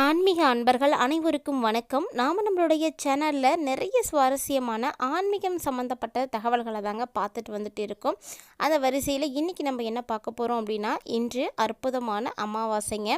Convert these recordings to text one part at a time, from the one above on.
ஆன்மீக அன்பர்கள் அனைவருக்கும் வணக்கம். நாம் நம்மளுடைய சேனலில் நிறைய சுவாரஸ்யமான ஆன்மீகம் சம்மந்தப்பட்ட தகவல்களை தாங்க பார்த்துட்டு வந்துட்டு இருக்கோம். அந்த வரிசையில் இன்றைக்கி நம்ம என்ன பார்க்க போகிறோம் அப்படின்னா இன்று அற்புதமான அமாவாசைங்க.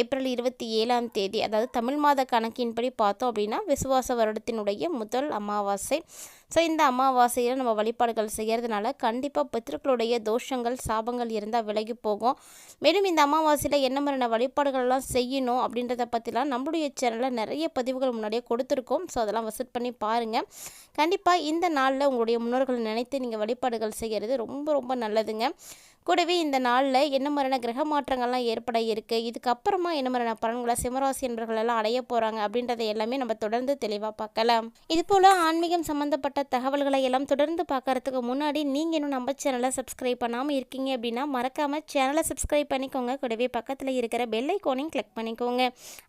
ஏப்ரல் இருபத்தி ஏழாம் தேதி அதாவது தமிழ் மாத கணக்கின்படி பார்த்தோம் அப்படின்னா விசுவாச வருடத்தினுடைய முதல் அமாவாசை. ஸோ இந்த அமாவாசையில் நம்ம வழிபாடுகள் செய்கிறதுனால கண்டிப்பாக பித்திருக்களுடைய தோஷங்கள் சாபங்கள் இருந்தால் விலகி போகும். மேலும் இந்த அமாவாசையில் என்ன மாதிரியான வழிபாடுகள்லாம் செய்யணும் அப்படின்றத பற்றிலாம் நம்மளுடைய சேனலில் நிறைய பதிவுகள் முன்னாடியே கொடுத்துருக்கோம். ஸோ அதெல்லாம் விசிட் பண்ணி பாருங்கள் கண்டிப்பாக இந்த நாளில் உங்களுடைய முன்னோர்களை நினைத்து நீங்கள் வழிபாடுகள் செய்கிறது ரொம்ப ரொம்ப நல்லதுங்க. கூடவே இந்த நாளில் என்ன மாதிரியான கிரக மாற்றங்கள்லாம் ஏற்பட இருக்குது இதுக்கப்புறமா என்ன மாதிரியான பலன்களை சிம்மராசி என்பர்களெல்லாம் அடைய போகிறாங்க அப்படின்றத எல்லாமே நம்ம தொடர்ந்து தெளிவாக பார்க்கலாம். இது போல் ஆன்மீகம் சம்மந்தப்பட்ட தகவல்களை எல்லாம் தொடர்ந்து பார்க்கறதுக்கு முன்னாடி நீங்கள் இன்னும் நம்ம சேனலை சப்ஸ்கிரைப் பண்ணாமல் இருக்கீங்க அப்படின்னா மறக்காமல் சேனலை சப்ஸ்கிரைப் பண்ணிக்கோங்க. கூடவே பக்கத்தில் இருக்கிற பெல் ஐக்கோனையும் கிளிக் பண்ணிக்கோங்க.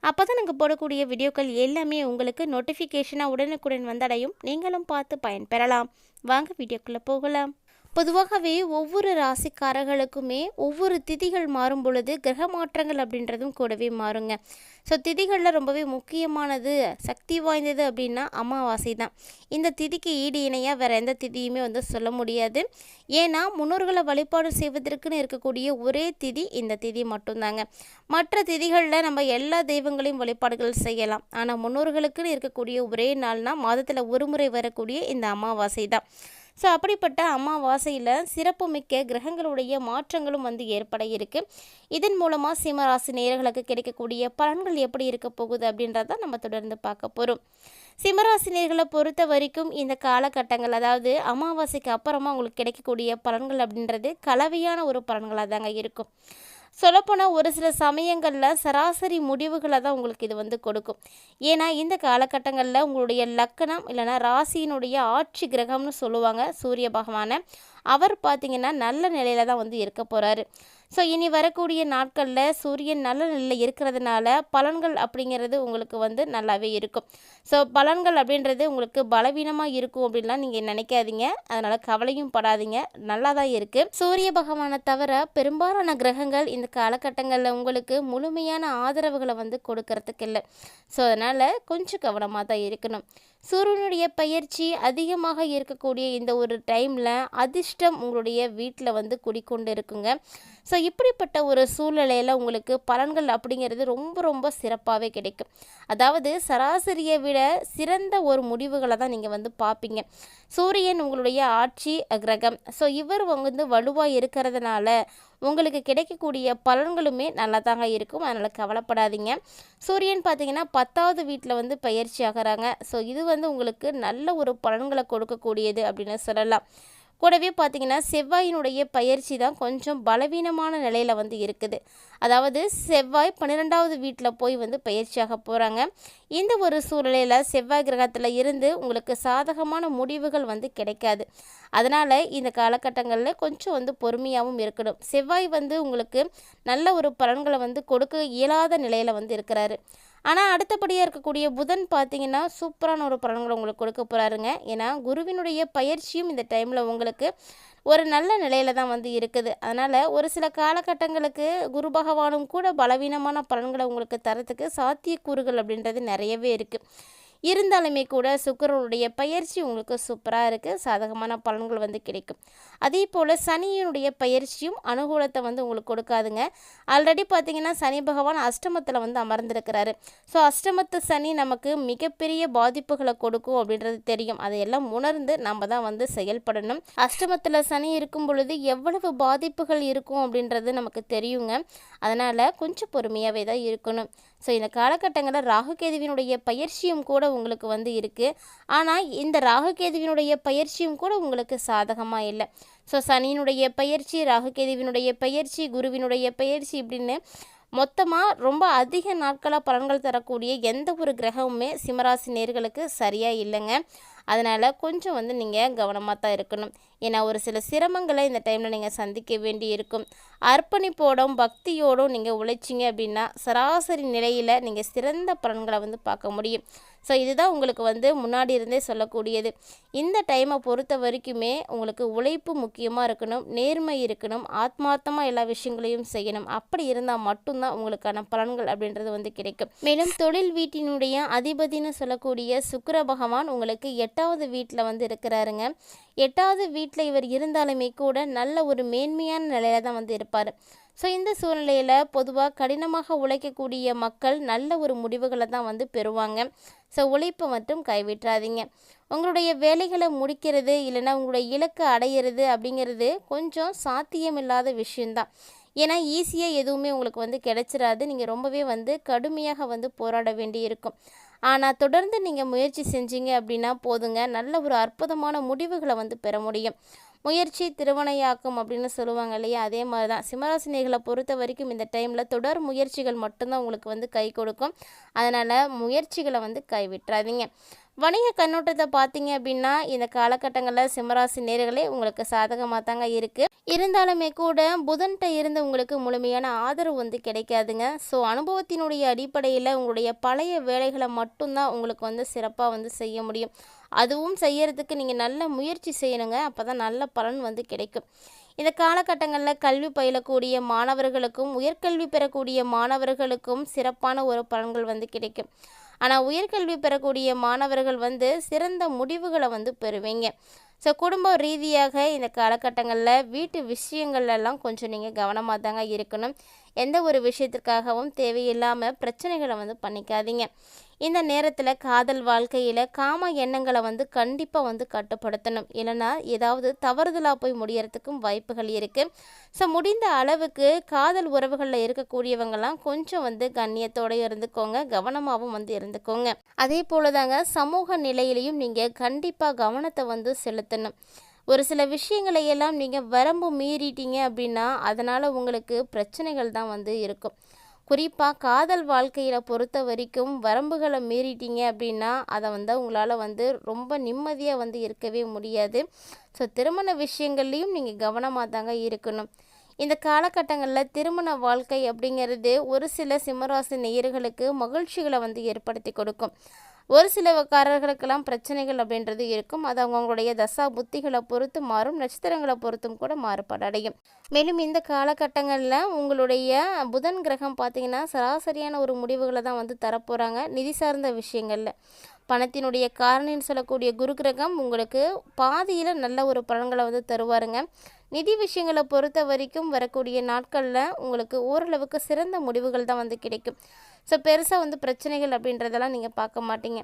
அப்போ தான் நாங்கள் போடக்கூடிய வீடியோக்கள் எல்லாமே உங்களுக்கு நோட்டிஃபிகேஷனாக உடனுக்குடன் வந்தடையும். நீங்களும் பார்த்து பயன்பெறலாம் வாங்க வீடியோக்குள்ளே போகலாம். பொதுவாகவே ஒவ்வொரு ராசிக்காரர்களுக்குமே ஒவ்வொரு திதிகள் மாறும் பொழுது கிரக மாற்றங்கள் அப்படின்றதும் கூடவே மாறுங்க. ஸோ திதிகளில் ரொம்பவே முக்கியமானது சக்தி வாய்ந்தது அப்படின்னா அமாவாசை தான். இந்த திதிக்கு ஈடு இணையாக வேறு எந்த திதியுமே வந்து சொல்ல முடியாது. ஏன்னா முன்னோர்களை வழிபாடு செய்வதற்குன்னு இருக்கக்கூடிய ஒரே திதி இந்த திதி மட்டும்தாங்க. மற்ற திதிகளில் நம்ம எல்லா தெய்வங்களையும் வழிபாடுகள் செய்யலாம். ஆனால் முன்னோர்களுக்குன்னு இருக்கக்கூடிய ஒரே நாள்னால் மாதத்தில் ஒரு முறை வரக்கூடிய இந்த அமாவாசை தான். ஸோ அப்படிப்பட்ட அமாவாசையில் சிறப்புமிக்க கிரகங்களுடைய மாற்றங்களும் வந்து ஏற்பட இருக்கு. இதன் மூலமாக சிம்மராசி நேர்களுக்கு கிடைக்கக்கூடிய பலன்கள் எப்படி இருக்க போகுது அப்படின்றத நம்ம தொடர்ந்து பார்க்க போகிறோம் சிம்மராசினியர்களை பொறுத்த வரைக்கும் இந்த காலகட்டங்கள் அதாவது அமாவாசைக்கு அப்புறமா உங்களுக்கு கிடைக்கக்கூடிய பலன்கள் அப்படின்றது கலவையான ஒரு பலன்களாக தாங்க இருக்கும். சொல்லப்போனால் ஒரு சில சமயங்களில் சராசரி முடிவுகளை தான் உங்களுக்கு இது வந்து கொடுக்கும். ஏன்னா இந்த காலகட்டங்களில் உங்களுடைய லக்கணம் இல்லைனா ராசியினுடைய ஆட்சி கிரகம்னு சொல்லுவாங்க சூரிய பகவானை. அவர் பார்த்திங்கன்னா நல்ல நிலையில தான் வந்து இருக்க போகிறாரு ஸோ இனி வரக்கூடிய நாட்களில் சூரியன் நல்ல நிலையில் இருக்கிறதுனால பலன்கள் அப்படிங்கிறது உங்களுக்கு வந்து நல்லாவே இருக்கும். ஸோ பலன்கள் அப்படின்றது உங்களுக்கு பலவீனமாக இருக்கும் அப்படின்லாம் நீங்கள் நினைக்காதீங்க. அதனால் கவலையும் படாதீங்க. நல்லா தான் இருக்குது சூரிய பகவானை தவிர பெரும்பாலான கிரகங்கள் இந்த காலகட்டங்களில் உங்களுக்கு முழுமையான ஆதரவுகளை வந்து கொடுக்கறதுக்கு இல்லை. ஸோ அதனால் கொஞ்சம் கவனமாக தான் இருக்கணும். சூரியனுடைய பயிற்சி அதிகமாக இருக்கக்கூடிய இந்த ஒரு டைமில் அதிர்ஷ்டம் உங்களுடைய வீட்டில் வந்து குடிக்கொண்டு இருக்குங்க. ஸோ இப்படிப்பட்ட ஒரு சூழ்நிலையில் உங்களுக்கு பலன்கள் அப்படிங்கிறது ரொம்ப ரொம்ப சிறப்பாகவே கிடைக்கும். அதாவது சராசரியை விட சிறந்த ஒரு முடிவுகளை தான் நீங்கள் வந்து பார்ப்பீங்க சூரியன் உங்களுடைய ஆட்சி கிரகம். ஸோ இவர் வந்து வலுவாக இருக்கிறதுனால உங்களுக்கு கிடைக்கக்கூடிய பலன்களுமே நல்லா தாங்க இருக்கும். அதனால் கவலைப்படாதீங்க. சூரியன் பார்த்தீங்கன்னா பத்தாவது வீட்டில் வந்து பயிற்சி ஆகிறாங்க. ஸோ இது வந்து உங்களுக்கு நல்ல ஒரு பலன்களை கொடுக்கக்கூடியது அப்படின்னு சொல்லலாம். கூடவே பார்த்தீங்கன்னா செவ்வாயினுடைய பயிற்சி தான் கொஞ்சம் பலவீனமான நிலையில் வந்து இருக்குது. அதாவது செவ்வாய் பன்னிரெண்டாவது வீட்டில் போய் வந்து பயிற்சியாக போகிறாங்க இந்த ஒரு சூழ்நிலையில் செவ்வாய் கிரகத்தில் இருந்து உங்களுக்கு சாதகமான முடிவுகள் வந்து கிடைக்காது. அதனால் இந்த காலகட்டங்களில் கொஞ்சம் வந்து பொறுமையாகவும் இருக்கணும். செவ்வாய் வந்து உங்களுக்கு நல்ல ஒரு பலன்களை வந்து கொடுக்க இயலாத நிலையில் வந்து இருக்கிறாரு. ஆனால் அடுத்தபடியாக இருக்கக்கூடிய புதன் பார்த்தீங்கன்னா சூப்பரான ஒரு பலன்களை உங்களுக்கு கொடுக்க போகிறாருங்க ஏன்னா குருவினுடைய பயிற்சியும் இந்த டைமில் உங்களுக்கு ஒரு நல்ல நிலையில தான் வந்து இருக்குது. அதனால் ஒரு சில காலகட்டங்களுக்கு குரு பகவானும் கூட பலவீனமான பலன்களை உங்களுக்கு தரத்துக்கு சாத்தியக்கூறுகள் அப்படின்றது நிறையவே இருக்குது இருந்தாலுமே கூட சுக்கரனுடைய பயிற்சி உங்களுக்கு சூப்பராக இருக்குது சாதகமான பலன்கள் வந்து கிடைக்கும். அதே போல் சனியினுடைய பயிற்சியும் அனுகூலத்தை வந்து உங்களுக்கு கொடுக்காதுங்க. ஆல்ரெடி பார்த்தீங்கன்னா சனி பகவான் அஷ்டமத்தில் வந்து அமர்ந்திருக்கிறாரு. ஸோ அஷ்டமத்து சனி நமக்கு மிகப்பெரிய பாதிப்புகளை கொடுக்கும் அப்படின்றது தெரியும். அதையெல்லாம் உணர்ந்து நம்ம தான் வந்து செயல்படணும். அஷ்டமத்தில் சனி இருக்கும் பொழுது எவ்வளவு பாதிப்புகள் இருக்கும் அப்படின்றது நமக்கு தெரியுங்க. அதனால் கொஞ்சம் பொறுமையாகவே தான் இருக்கணும். ஸோ இந்த காலகட்டங்களில் ராகுகேதுவினுடைய பயிற்சியும் கூட உங்களுக்கு வந்து இருக்குது ஆனால் இந்த ராகுகேதுவினுடைய பயிற்சியும் கூட உங்களுக்கு சாதகமாக இல்லை. ஸோ சனியினுடைய பயிற்சி ராகுகேதுவினுடைய பயிற்சி குருவினுடைய பயிற்சி இப்படின்னு மொத்தமாக ரொம்ப அதிக நாட்களாக பலன்கள் தரக்கூடிய எந்த ஒரு கிரகமுமே சிம்மராசி நேர்களுக்கு சரியாக இல்லைங்க. அதனால் கொஞ்சம் வந்து நீங்கள் கவனமாக தான் இருக்கணும். ஏன்னா ஒரு சில சிரமங்களை இந்த டைமில் நீங்கள் சந்திக்க வேண்டி இருக்கும் அர்ப்பணிப்போடும் பக்தியோடும் நீங்கள் உழைச்சிங்க அப்படின்னா சராசரி நிலையில் நீங்கள் சிறந்த பலன்களை வந்து பார்க்க முடியும். ஸோ இதுதான் உங்களுக்கு வந்து முன்னாடி இருந்தே சொல்லக்கூடியது. இந்த டைமை பொறுத்த வரைக்குமே உங்களுக்கு உழைப்பு முக்கியமாக இருக்கணும் நேர்மை இருக்கணும் ஆத்மார்த்தமாக எல்லா விஷயங்களையும் செய்யணும். அப்படி இருந்தால் மட்டும்தான் உங்களுக்கான பலன்கள் அப்படின்றது வந்து கிடைக்கும். மேலும் தொழில் வீட்டினுடைய அதிபதினு சொல்லக்கூடிய சுக்கர பகவான் உங்களுக்கு எட்டாவது வீட்டில் வந்து இருக்கிறாருங்க. எட்டாவது வீட்டில் இவர் இருந்தாலுமே கூட நல்ல ஒரு மேன்மையான நிலையில தான் வந்து இருப்பார். ஸோ இந்த சூழ்நிலையில் பொதுவாக கடினமாக உழைக்கக்கூடிய மக்கள் நல்ல ஒரு முடிவுகளை தான் வந்து பெறுவாங்க. ஸோ உழைப்பை மட்டும் கைவிட்டுறாதீங்க உங்களுடைய வேலைகளை முடிக்கிறது இல்லைன்னா உங்களுடைய இலக்கை அடையிறது அப்படிங்கிறது கொஞ்சம் சாத்தியமில்லாத விஷயந்தான் ஏன்னா ஈஸியாக எதுவுமே உங்களுக்கு வந்து கிடைச்சிடாது நீங்கள் ரொம்பவே வந்து கடுமையாக வந்து போராட வேண்டி இருக்கும் ஆனால் தொடர்ந்து நீங்கள் முயற்சி செஞ்சீங்க அப்படின்னா போதுங்க. நல்ல ஒரு அற்புதமான முடிவுகளை வந்து பெற முடியும். முயற்சி திருவனையாக்கும் அப்படின்னு சொல்லுவாங்க இல்லையா? அதே மாதிரி தான் சிம்மராசினிகளை பொறுத்த வரைக்கும் இந்த டைமில் தொடர் முயற்சிகள் மட்டும்தான் உங்களுக்கு வந்து கை கொடுக்கும். அதனால் முயற்சிகளை வந்து கைவிட்டுறாதீங்க. வணிக கண்ணோட்டத்தை பார்த்தீங்க அப்படின்னா இந்த காலகட்டங்களில் சிம்மராசி நேர்களே உங்களுக்கு சாதகமாக தாங்க இருக்குது இருந்தாலுமே கூட புதன்கிட்ட இருந்து உங்களுக்கு முழுமையான ஆதரவு வந்து கிடைக்காதுங்க. ஸோ அனுபவத்தினுடைய அடிப்படையில் உங்களுடைய பழைய வேலைகளை மட்டும்தான் உங்களுக்கு வந்து சிறப்பாக வந்து செய்ய முடியும். அதுவும் செய்யறதுக்கு நீங்கள் நல்ல முயற்சி செய்யணுங்க. அப்போ தான் நல்ல பலன் வந்து கிடைக்கும். இந்த காலகட்டங்களில் கல்வி பயிலக்கூடிய மாணவர்களுக்கும் உயர்கல்வி பெறக்கூடிய மாணவர்களுக்கும் சிறப்பான ஒரு பலன்கள் வந்து கிடைக்கும். ஆனால் உயர்கல்வி பெறக்கூடிய மாணவர்கள் வந்து சிறந்த முடிவுகளை வந்து பெறுவீங்க. ஸோ குடும்ப ரீதியாக இந்த காலகட்டங்களில் வீட்டு விஷயங்கள்லாம் கொஞ்சம் நீங்கள் கவனமாக தாங்க இருக்கணும். எந்த ஒரு விஷயத்திற்காகவும் தேவையில்லாமல் பிரச்சனைகளை வந்து பண்ணிக்காதீங்க. இந்த நேரத்தில் காதல் வாழ்க்கையில் காம எண்ணங்களை வந்து கண்டிப்பாக வந்து கட்டுப்படுத்தணும். இல்லைன்னா ஏதாவது தவறுதலாக போய் முடியறதுக்கும் வாய்ப்புகள் இருக்குது ஸோ முடிந்த அளவுக்கு காதல் உறவுகளில் இருக்கக்கூடியவங்கெல்லாம் கொஞ்சம் வந்து கண்ணியத்தோடு இருந்துக்கோங்க. கவனமாகவும் வந்து இருந்துக்கோங்க. அதே போல தாங்க சமூக நிலையிலையும் நீங்கள் கண்டிப்பாக கவனத்தை வந்து செலுத்தணும் ஒரு சில விஷயங்களை எல்லாம் நீங்கள் வரம்பு மீறிட்டீங்க அப்படின்னா அதனால் உங்களுக்கு பிரச்சனைகள் தான் வந்து இருக்கும். குறிப்பாக காதல் வாழ்க்கையில் பொறுத்த வரைக்கும் வரம்புகளை மீறிட்டீங்க அப்படின்னா அதை வந்து உங்களால் வந்து ரொம்ப நிம்மதியாக வந்து இருக்கவே முடியாது. ஸோ திருமண விஷயங்கள்லேயும் நீங்கள் கவனமாக தாங்க இருக்கணும். இந்த காலகட்டங்களில் திருமண வாழ்க்கை அப்படிங்கிறது ஒரு சில சிம்மராசி நேயர்களுக்கு மகிழ்ச்சிகளை வந்து ஏற்படுத்தி கொடுக்கும். ஒரு சிலக்காரர்களுக்கெல்லாம் பிரச்சனைகள் அப்படின்றது இருக்கும். அது அவங்களுடைய தசா புத்திகளை பொறுத்து மாறும். நட்சத்திரங்களை பொறுத்தும் கூட மாறுபாடு அடையும். மேலும் இந்த காலகட்டங்களில் உங்களுடைய புதன் கிரகம் பார்த்திங்கன்னா சராசரியான ஒரு முடிவுகளை தான் வந்து தரப்போகிறாங்க நிதி சார்ந்த விஷயங்களில். பணத்தினுடைய காரணின்னு சொல்லக்கூடிய குரு கிரகம் உங்களுக்கு பாதியில் நல்ல ஒரு பலன்களை வந்து தருவாருங்க. நிதி விஷயங்களை பொறுத்த வரைக்கும் வரக்கூடிய நாட்களில் உங்களுக்கு ஓரளவுக்கு சிறந்த முடிவுகள் தான் வந்து கிடைக்கும். ஸோ பெருசாக வந்து பிரச்சனைகள் அப்படின்றதெல்லாம் நீங்கள் பார்க்க மாட்டீங்க.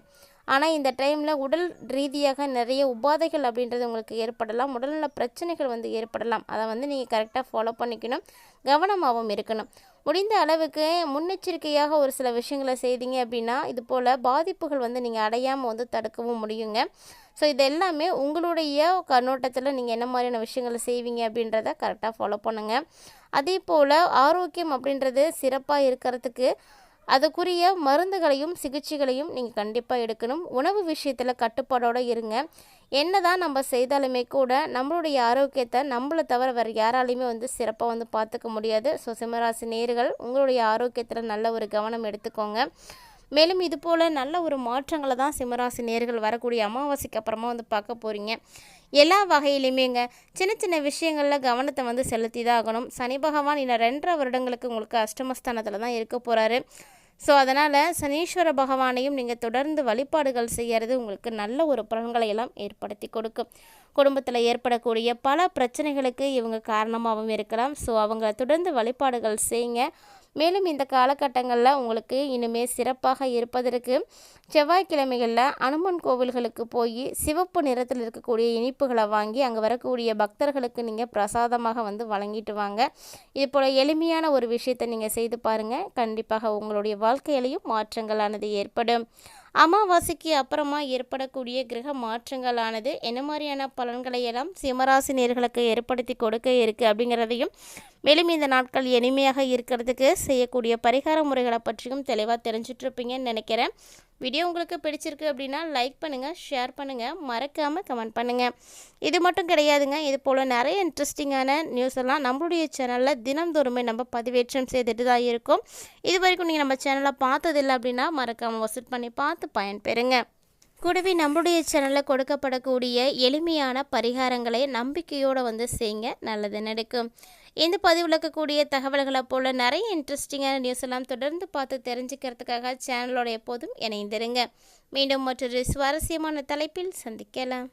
ஆனால் இந்த டைமில் உடல் ரீதியாக நிறைய உபாதைகள் அப்படின்றது உங்களுக்கு ஏற்படலாம். உடல்நல பிரச்சனைகள் வந்து ஏற்படலாம். அதை வந்து நீங்கள் கரெக்டாக ஃபாலோ பண்ணிக்கணும். கவனமாகவும் இருக்கணும். முடிந்த அளவுக்கு முன்னெச்சரிக்கையாக ஒரு சில விஷயங்களை செய்தீங்க அப்படின்னா இது போல் பாதிப்புகள் வந்து நீங்கள் அடையாமல் வந்து தடுக்கவும் முடியுங்க. ஸோ இது எல்லாமே உங்களுடைய கண்ணோட்டத்தில் நீங்கள் என்ன மாதிரியான விஷயங்களை செய்வீங்க அப்படின்றத கரெக்டாக ஃபாலோ பண்ணுங்கள் அதே போல் ஆரோக்கியம் அப்படின்றது சிறப்பாக இருக்கிறதுக்கு அதுக்குரிய மருந்துகளையும் சிகிச்சைகளையும் நீங்கள் கண்டிப்பாக எடுக்கணும். உணவு விஷயத்தில் கட்டுப்பாடோடு இருங்க. என்ன தான் நம்ம செய்தாலுமே கூட நம்மளுடைய ஆரோக்கியத்தை நம்மளை தவிர வேறு யாராலையுமே வந்து சிறப்பாக வந்து பார்த்துக்க முடியாது. ஸோ சிம்மராசி நேர்கள் உங்களுடைய ஆரோக்கியத்தில் நல்ல ஒரு கவனம் எடுத்துக்கோங்க. மேலும் இது போல் நல்ல ஒரு மாற்றங்களை தான் சிம்மராசி நேர்கள் வரக்கூடிய அமாவாசைக்கு அப்புறமா வந்து பார்க்க போகிறீங்க எல்லா வகையிலையுமேங்க சின்ன சின்ன விஷயங்களில் கவனத்தை வந்து செலுத்தி தான் ஆகணும். சனி பகவான் இன்னும் ரெண்டரை வருடங்களுக்கு உங்களுக்கு அஷ்டமஸ்தானத்தில் தான் இருக்க போகிறாரு ஸோ அதனால் சனீஸ்வர பகவானையும் நீங்கள் தொடர்ந்து வழிபாடுகள் செய்கிறது உங்களுக்கு நல்ல ஒரு பலன்களை எல்லாம் ஏற்படுத்தி கொடுக்கும். குடும்பத்தில் ஏற்படக்கூடிய பல பிரச்சனைகளுக்கு இவங்க காரணமாகவும் இருக்கலாம். ஸோ அவங்க தொடர்ந்து வழிபாடுகள் செய்யுங்க. மேலும் இந்த காலகட்டங்களில் உங்களுக்கு இனிமேல் சிறப்பாக இருப்பதற்கு செவ்வாய்க்கிழமைகளில் அனுமன் கோவில்களுக்கு போய் சிவப்பு நிறத்தில் இருக்கக்கூடிய இனிப்புகளை வாங்கி அங்கே வரக்கூடிய பக்தர்களுக்கு நீங்கள் பிரசாதமாக வந்து வழங்கிட்டு வாங்க. இது போல் எளிமையான ஒரு விஷயத்தை நீங்கள் செய்து பாருங்கள் கண்டிப்பாக உங்களுடைய வாழ்க்கையிலையும் மாற்றங்களானது ஏற்படும். அமாவாசைக்கு அப்புறமா ஏற்படக்கூடிய கிரக மாற்றங்களானது என்ன மாதிரியான பலன்களை எல்லாம் சிம்மராசி நேர்களுக்கு ஏற்படுத்தி கொடுக்க இருக்குது அப்படிங்கிறதையும் மேலும் இந்த நாட்கள் இனிமையாக இருக்கிறதுக்கு செய்யக்கூடிய பரிகார முறைகளை பற்றியும் தெளிவாக தெரிஞ்சிட்ருப்பீங்கன்னு நினைக்கிறேன். வீடியோ உங்களுக்கு பிடிச்சிருக்கு அப்படின்னா லைக் பண்ணுங்கள் ஷேர் பண்ணுங்கள் மறக்காமல் கமெண்ட் பண்ணுங்கள் இது மட்டும் கிடையாதுங்க இது போல் நிறைய இன்ட்ரெஸ்டிங்கான நியூஸ் எல்லாம் நம்மளுடைய சேனலில் தினந்தோறுமே நம்ம பதிவேற்றம் செய்துட்டு தான் இருக்கும். இது வரைக்கும் நீங்கள் நம்ம சேனலை பார்த்ததில்லை அப்படின்னா மறக்காமல் விசிட் பண்ணி பார்த்து பயன்பெறுங்க. கூடவே நம்மளுடைய சேனலில் கொடுக்கப்படக்கூடிய எளிமையான பரிகாரங்களை நம்பிக்கையோடு வந்து செய்யுங்க நல்லது நடக்கும். இந்த பதிவில் இருக்கக்கூடிய தகவல்களை போல் நிறைய இன்ட்ரெஸ்டிங்கான நியூஸ் எல்லாம் தொடர்ந்து பார்த்து தெரிஞ்சுக்கிறதுக்காக சேனலோட எப்போதும் இணைந்திருங்க. மீண்டும் மற்றொரு சுவாரஸ்யமான தலைப்பில் சந்திக்கலாம்.